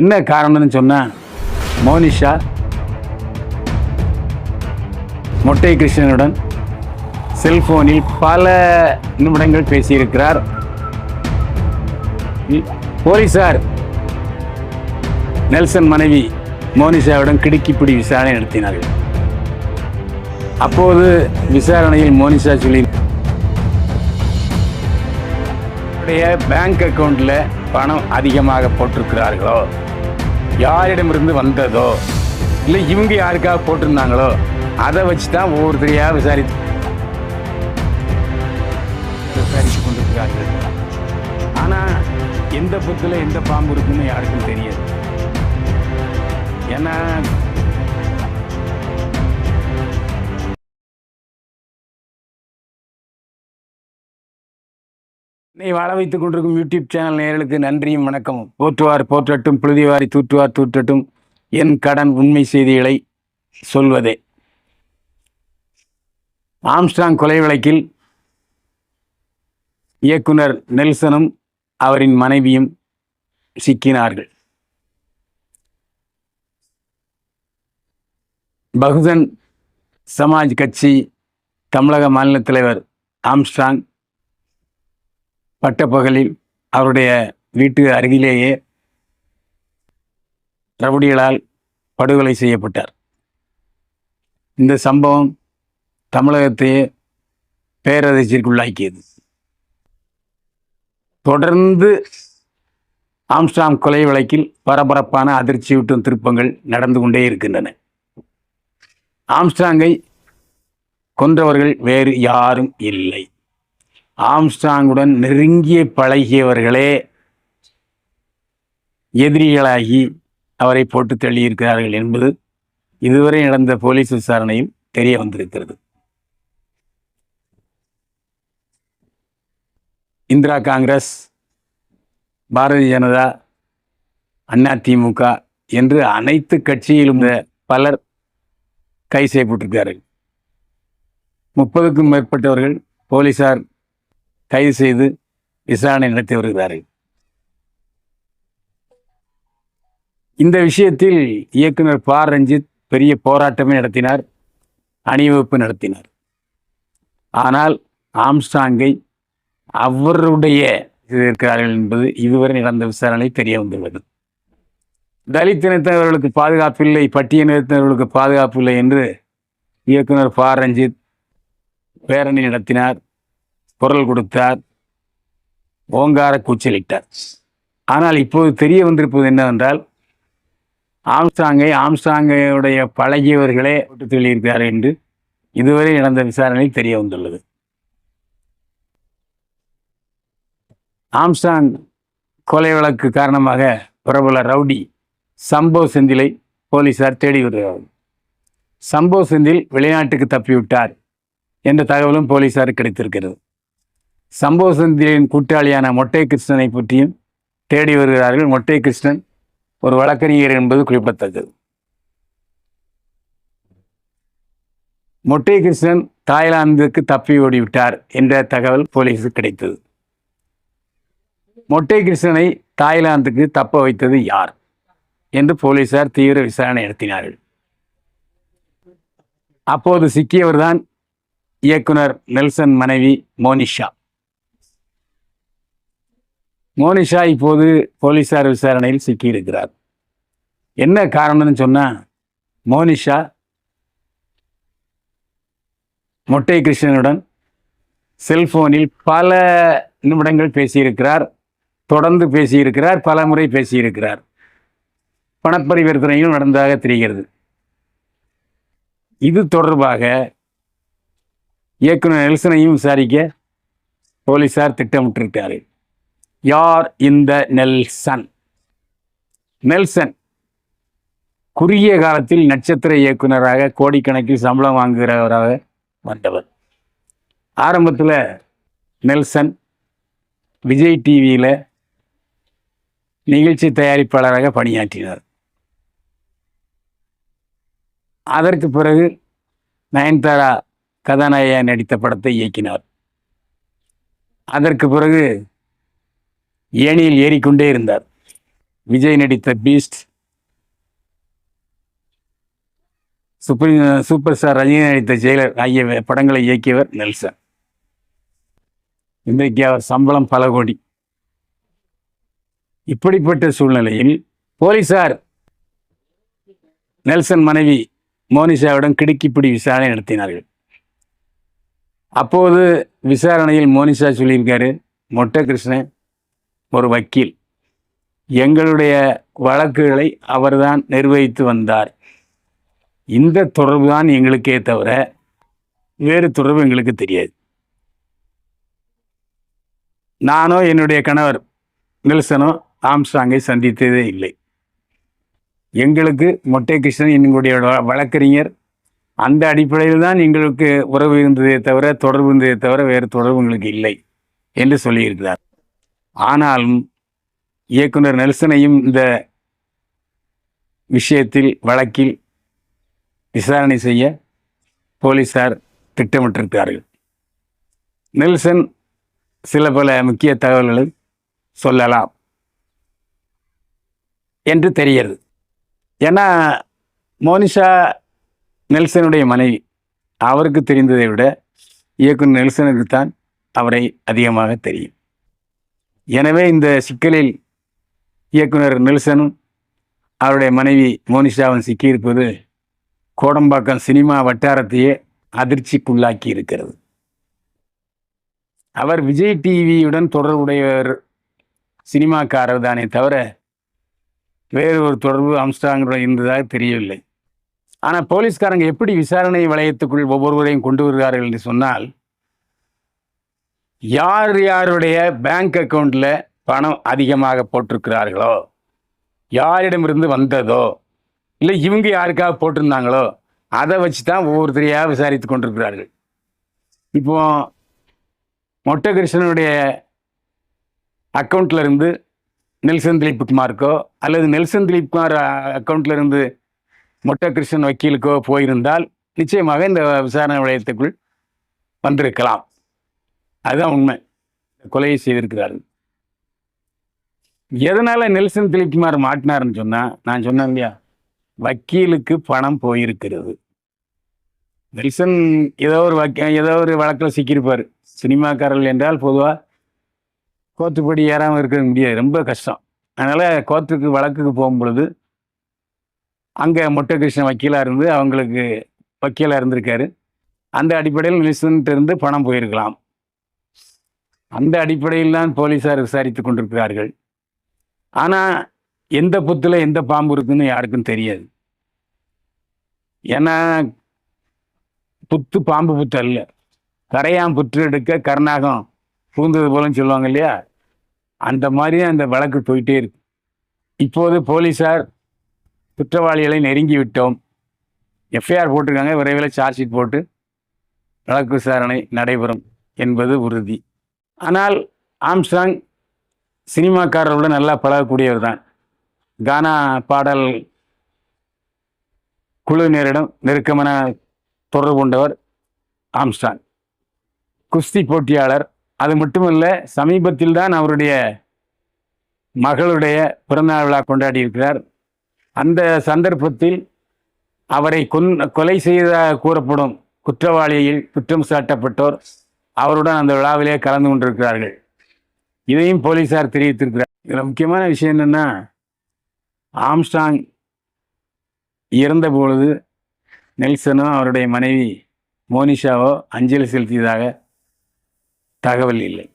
என்ன காரணம்னு சொன்னால் மோனிஷா மொட்டை கிருஷ்ணனுடன் செல்போனில் பல நிமிடங்கள் பேசியிருக்கிறார். போலீசார் நெல்சன் மனைவி மோனிஷாவிடம் கிடுக்கிப்பிடி விசாரணை நடத்தினார்கள். அப்போது விசாரணையில் மோனிஷா சொல்லி உடைய பேங்க் அக்கௌண்ட்டில் பணம் அதிகமாக போட்டிருக்கிறார்களோ? யாரிடமிருந்து வந்ததோ இல்லை இவங்க யாருக்காக போட்டிருந்தாங்களோ அதை வச்சு தான் ஒவ்வொருத்தரையா விசாரி விசாரித்து கொண்டிருக்கிறார்கள். ஆனா எந்த புத்துல எந்த பாம்பு இருக்குன்னு யாருக்கும் தெரியாது. ஏன்னா நீ வாழ வைத்துக் கொண்டிருக்கும் யூடியூப் சேனல் நேர்களுக்கு நன்றியும் வணக்கமும். போற்றுவார் போற்றட்டும் புழுதிவாரி தூற்றுவார் தூற்றட்டும். என் கடன் உண்மை செய்திகளை சொல்வதே. ஆம்ஸ்டாங் கொலை வழக்கில் இயக்குனர் நெல்சனும் அவரின் மனைவியும் சிக்கினார்கள். பகுஜன் சமாஜ் கட்சி தமிழக மாநில தலைவர் ஆம்ஸ்டாங் பட்டப்பகலில் அவருடைய வீட்டு அருகிலேயே ரவுடிகளால் படுகொலை செய்யப்பட்டார். இந்த சம்பவம் தமிழகத்தையே பேரதிர்ச்சிக்குள்ளாக்கியது தொடர்ந்து ஆம்ஸ்டாம் கொலை வழக்கில் பரபரப்பான அதிர்ச்சியூட்டும் திருப்பங்கள் நடந்து கொண்டே இருக்கின்றன. ஆம்ஸ்டாங்கை கொன்றவர்கள் வேறு யாரும் இல்லை. ஆம்ஸ்டாங்குடன் நெருங்கிய பழகியவர்களே எதிரிகளாகி அவரை போட்டு தள்ளியிருக்கிறார்கள் என்பது இதுவரை நடந்த போலீஸ் விசாரணையில் தெரிய வந்திருக்கிறது. இந்திரா காங்கிரஸ் பாரதிய ஜனதா அதிமுக என்று அனைத்து கட்சியிலும் பலர் கை செய்யப்பட்டிருக்கிறார்கள் முப்பதுக்கும் மேற்பட்டவர்கள் போலீசார் கைது செய்து விசாரணை நடத்தி வருகிறார்கள். இந்த விஷயத்தில் இயக்குனர் ப. ரஞ்சித் பெரிய போராட்டமே நடத்தினார் அணிவகுப்பு நடத்தினார். ஆனால் ஆம்ஸ்டாங்கை அவருடைய இருக்கிறார்கள் என்பது இதுவரை நடந்த விசாரணை தெரிய வந்துள்ளது. தலித் இனத்தவர்களுக்கு பாதுகாப்பில்லை பாதுகாப்பு பாதுகாப்பில்லை என்று இயக்குனர் ப. ரஞ்சித் பேரணி நடத்தினார். குரல் கொடுத்தார். ஓங்கார கூச்சலிட்டார். ஆனால் இப்போது தெரிய வந்திருப்பது என்னவென்றால் ஆம்ஸ்டாங்கை ஆம்ஸ்டாங்கையுடைய பழகியவர்களே விட்டு சொல்லியிருக்கிறார் என்று இதுவரை நடந்த விசாரணை தெரிய வந்துள்ளது. ஆம்ஸ்டாங் கொலை வழக்கு காரணமாக பிரபல ரவுடி சம்போ செந்திலை போலீசார் தேடி வருகிறார்கள். சம்போ செந்தில் வெளிநாட்டுக்கு தப்பிவிட்டார் என்ற தகவலும் போலீசாருக்கு கிடைத்திருக்கிறது. சம்போ சந்திரியின் கூட்டாளியான மொட்டை கிருஷ்ணனை பற்றியும் தேடி வருகிறார்கள் மொட்டை கிருஷ்ணன் ஒரு வழக்கறிஞர் என்பது குறிப்பிடத்தக்கது. மொட்டை கிருஷ்ணன் தாய்லாந்துக்கு தப்பி ஓடிவிட்டார் என்ற தகவல் போலீஸுக்கு கிடைத்தது. மொட்டை கிருஷ்ணனை தாய்லாந்துக்கு தப்ப வைத்தது யார் என்று போலீசார் தீவிர விசாரணை நடத்தினார்கள். அப்போது சிக்கியவர்தான் இயக்குனர் நெல்சன் மனைவி மோனிஷா. மோனிஷா இப்போது போலீசார் விசாரணையில் சிக்கியிருக்கிறார். என்ன காரணம்னு சொன்னால் மோனிஷா மொட்டை கிருஷ்ணனுடன் செல்போனில் பல நிமிடங்கள் பேசியிருக்கிறார் தொடர்ந்து பேசியிருக்கிறார் பல முறை பேசியிருக்கிறார். பணப்பரிவர்த்தனையும் நடந்ததாக தெரிகிறது. இது தொடர்பாக இயக்குனர் நெல்சனையும் விசாரிக்க போலீசார் திட்டமிட்டிருக்காரு. யார் இந்த நெல்சன்? நெல்சன் குறுகிய காலத்தில் நட்சத்திர இயக்குனராக கோடிக்கணக்கில் சம்பளம் வாங்குகிறவராக வந்தவர். ஆரம்பத்தில் நெல்சன் விஜய் டிவியில் நிகழ்ச்சி தயாரிப்பாளராக பணியாற்றினார். அதற்கு பிறகு நயன்தாரா கதாநாயகா நடித்த படத்தை இயக்கினார். அதற்கு பிறகு ஏணியில் ஏறிக்கொண்டே இருந்தார். விஜய் நடித்த Beast supreme super star Rajini நடித்த ஜெயிலர் ஆகிய படங்களை இயக்கியவர் நெல்சன். இன்றைக்கு அவர் சம்பளம் பல கோடி. இப்படிப்பட்ட சூழ்நிலையில் போலீசார் நெல்சன் மனைவி மோனிஷாவிடம் கிடுக்கிப்பிடி விசாரணை நடத்தினார்கள். அப்போது விசாரணையில் மோனிஷா சொல்லியிருக்காரு மொட்டை கிருஷ்ணன் ஒரு வக்கீல். எங்களுடைய வழக்குகளை அவர்தான் நிர்வகித்து வந்தார். இந்த தொடர்பு தான் எங்களுக்கே தவிர வேறு தொடர்பு எங்களுக்கு தெரியாது. நானோ என்னுடைய கணவர் நெல்சனோ ஆம்ஸ்டாங்கை சந்தித்ததே இல்லை. எங்களுக்கு மொட்டை கிருஷ்ணன் எங்களுடைய வழக்கறிஞர். அந்த அடிப்படையில் தான் எங்களுக்கு உறவு இருந்ததே தவிர தொடர்பு இருந்ததே தவிர வேறு தொடர்பு எங்களுக்கு இல்லை என்று சொல்லியிருக்கிறார். ஆனாலும் இயக்குனர் நெல்சனையும் இந்த விஷயத்தில் வழக்கில் விசாரணை செய்ய போலீசார் திட்டமிட்டிருக்கிறார்கள். நெல்சன் சில பல முக்கிய தகவல்களை சொல்லலாம் என்று தெரிகிறது. ஏன்னா மோனிஷா நெல்சனுடைய மனைவி அவருக்கு தெரிந்ததை விட இயக்குனர் நெல்சனுக்கு தான் அவரை அதிகமாக தெரியும். எனவே இந்த சிக்கலில் இயக்குனர் நெல்சனும் அவருடைய மனைவி மோனிஷாவும் சிக்கியிருப்பது கோடம்பாக்கம் சினிமா வட்டாரத்தையே அதிர்ச்சிக்குள்ளாக்கி இருக்கிறது அவர் விஜய் டிவியுடன் தொடர்புடையவர் சினிமாக்காரர் தானே தவிர வேறு ஒரு தொடர்பு அம்ஸ்டாங்குடன் இருந்ததாக தெரியவில்லை. ஆனால் போலீஸ்காரங்க எப்படி விசாரணை வளையத்துக்குள் ஒவ்வொருவரையும் கொண்டு வருகிறார்கள் என்று சொன்னால் யார் யாருடைய பேங்க் அக்கௌண்ட்டில் பணம் அதிகமாக போட்டிருக்கிறார்களோ யாரிடமிருந்து வந்ததோ இல்லை இவங்க யாருக்காக போட்டிருந்தாங்களோ அதை வச்சு தான் ஒவ்வொருத்தரையாக விசாரித்து கொண்டிருக்கிறார்கள். இப்போ மொட்டை கிருஷ்ணனுடைய இருந்து நெல்சன் திலீப் குமாருக்கோ அல்லது நெல்சன் திலீப் குமார் இருந்து மொட்டை கிருஷ்ணன் வக்கீலுக்கோ போயிருந்தால் நிச்சயமாக இந்த விசாரணை நிலையத்துக்குள் வந்திருக்கலாம். அதுதான் உண்மை. கொலையை செய்திருக்கிறார்கள். எதனால் நெல்சன் திலீப்குமார் மாட்டினாருன்னு நான் சொன்னேன் இல்லையா? வக்கீலுக்கு பணம் போயிருக்கிறது. நெல்சன் ஏதோ ஒரு வக்க ஏதோ ஒரு வழக்கில் சிக்கியிருப்பார். சினிமாக்காரர்கள் என்றால் பொதுவாக கோத்துப்படி ஏறாமல் இருக்க முடியாது. ரொம்ப கஷ்டம். அதனால் கோர்ட்டுக்கு வழக்குக்கு போகும் பொழுது அங்கே மொட்டைகிருஷ்ணன் வக்கீலாக இருந்து அவங்களுக்கு வக்கீலாக இருந்திருக்காரு. அந்த அடிப்படையில் நெல்சன்ட்டு இருந்து பணம் போயிருக்கலாம். அந்த அடிப்படையில் தான் போலீஸார் விசாரித்து கொண்டிருக்கிறார்கள். ஆனால் எந்த புத்தில் எந்த பாம்பு இருக்குன்னு யாருக்கும் தெரியாது. ஏன்னா புத்து பாம்பு புத்து அல்ல. கரையான் புற்று எடுக்க கருணாகம் பூந்தது போலன்னு சொல்லுவாங்க இல்லையா? அந்த மாதிரி அந்த வழக்கு போயிட்டே இருக்கு. இப்போது போலீஸார் குற்றவாளிகளை நெருங்கி விட்டோம். எஃப்ஐஆர் போட்டிருக்காங்க விரைவில் சார்ஜ் ஷீட் போட்டு வழக்கு விசாரணை நடைபெறும் என்பது உறுதி. ஆனால் ஆம்ஸ்டாங் சினிமாக்காரர்களுடன் நல்லா பழகக்கூடியவர் தான் கானா பாடல் குழுவினரிடம் நெருக்கமான தொடர்பு கொண்டவர் ஆம்ஸ்டாங் குஸ்தி போட்டியாளர். அது மட்டுமல்ல சமீபத்தில் தான் அவருடைய மகளுடைய பிறந்தநாள் விழா கொண்டாடி இருக்கிறார் அந்த சந்தர்ப்பத்தில் அவரை கொன் கொலை செய்த கூறப்படும் குற்றவாளியில் குற்றம் சாட்டப்பட்டோர் அவருடன் அந்த விழாவிலே கலந்து கொண்டிருக்கிறார்கள். இதையும் போலீசார் தெரிவித்திருக்கிறார். இதில் முக்கியமான விஷயம் என்னன்னா ஆம்ஸ்டாங் இறந்த பொழுது நெல்சனோ அவருடைய மனைவி மோனிஷாவோ அஞ்சலி செலுத்தியதாக தகவல் இல்லை.